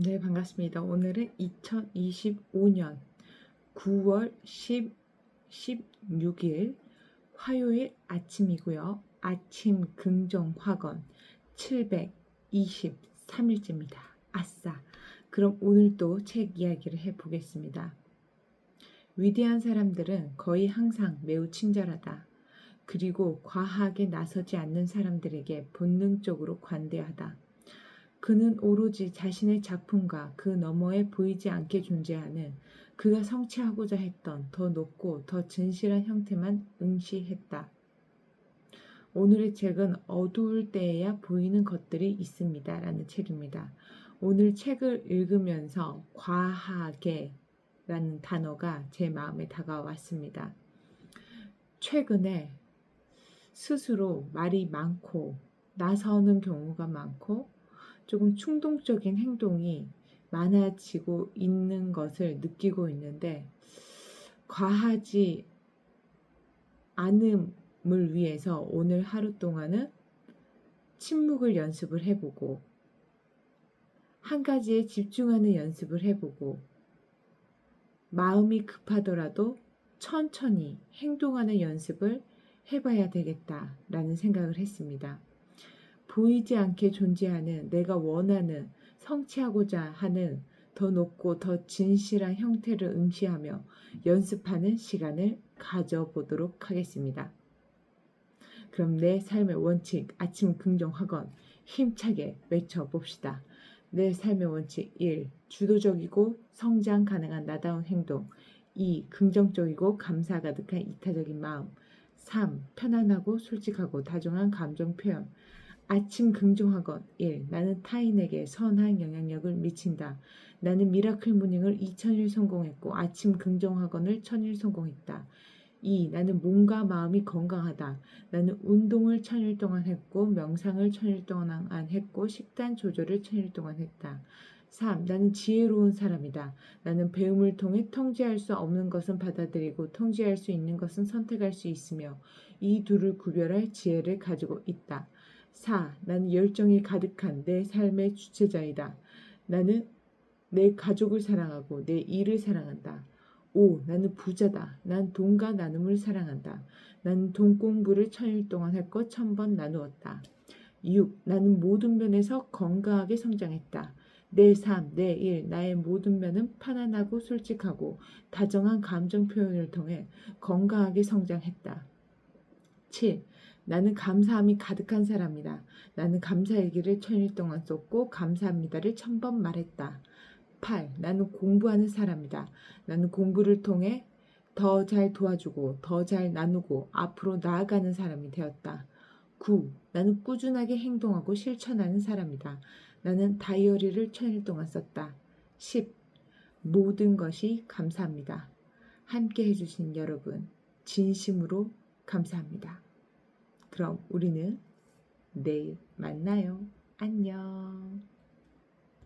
네, 반갑습니다. 오늘은 2025년 9월 10, 16일 화요일 아침이고요. 아침 긍정 확언 723일째입니다. 아싸. 그럼 오늘도 책 이야기를 해 보겠습니다. 위대한 사람들은 거의 항상 매우 친절하다. 그리고 과하게 나서지 않는 사람들에게 본능적으로 관대하다. 그는 오로지 자신의 작품과 그 너머에 보이지 않게 존재하는 그가 성취하고자 했던 더 높고 더 진실한 형태만 응시했다. 오늘의 책은 어두울 때에야 보이는 것들이 있습니다. 라는 책입니다. 오늘 책을 읽으면서 과하게 라는 단어가 제 마음에 다가왔습니다. 최근에 스스로 말이 많고 나서는 경우가 많고 조금 충동적인 행동이 많아지고 있는 것을 느끼고 있는데 과하지 않음을 위해서 오늘 하루 동안은 침묵을 연습을 해보고 한 가지에 집중하는 연습을 해보고 마음이 급하더라도 천천히 행동하는 연습을 해봐야 되겠다라는 생각을 했습니다. 보이지 않게 존재하는 내가 원하는 성취하고자 하는 더 높고 더 진실한 형태를 응시하며 연습하는 시간을 가져보도록 하겠습니다. 그럼 내 삶의 원칙 아침 긍정 학원 힘차게 외쳐봅시다. 내 삶의 원칙 1. 주도적이고 성장 가능한 나다운 행동 2. 긍정적이고 감사 가득한 이타적인 마음 3. 편안하고 솔직하고 다정한 감정 표현 아침 긍정학원 1. 나는 타인에게 선한 영향력을 미친다. 나는 미라클 모닝을 2000일 성공했고 아침 긍정학원을 1000일 성공했다. 2. 나는 몸과 마음이 건강하다. 나는 운동을 1000일 동안 했고 명상을 1000일 동안 했고 식단 조절을 1000일 동안 했다. 3. 나는 지혜로운 사람이다. 나는 배움을 통해 통제할 수 없는 것은 받아들이고 통제할 수 있는 것은 선택할 수 있으며 이 둘을 구별할 지혜를 가지고 있다. 4. 나는 열정이 가득한 내 삶의 주체자이다. 나는 내 가족을 사랑하고 내 일을 사랑한다. 5. 나는 부자다. 난 돈과 나눔을 사랑한다. 나는 돈 공부를 천일 동안 했고 천번 나누었다. 6. 나는 모든 면에서 건강하게 성장했다. 내 삶, 내 일, 나의 모든 면은 편안하고 솔직하고 다정한 감정 표현을 통해 건강하게 성장했다. 7. 나는 감사함이 가득한 사람이다. 나는 감사 일기를 천일 동안 썼고 감사합니다를 천 번 말했다. 8. 나는 공부하는 사람이다. 나는 공부를 통해 더 잘 도와주고 더 잘 나누고 앞으로 나아가는 사람이 되었다. 9. 나는 꾸준하게 행동하고 실천하는 사람이다. 나는 다이어리를 천일 동안 썼다. 10. 모든 것이 감사합니다. 함께 해주신 여러분, 진심으로 감사합니다. 그럼 우리는 내일 만나요. 안녕.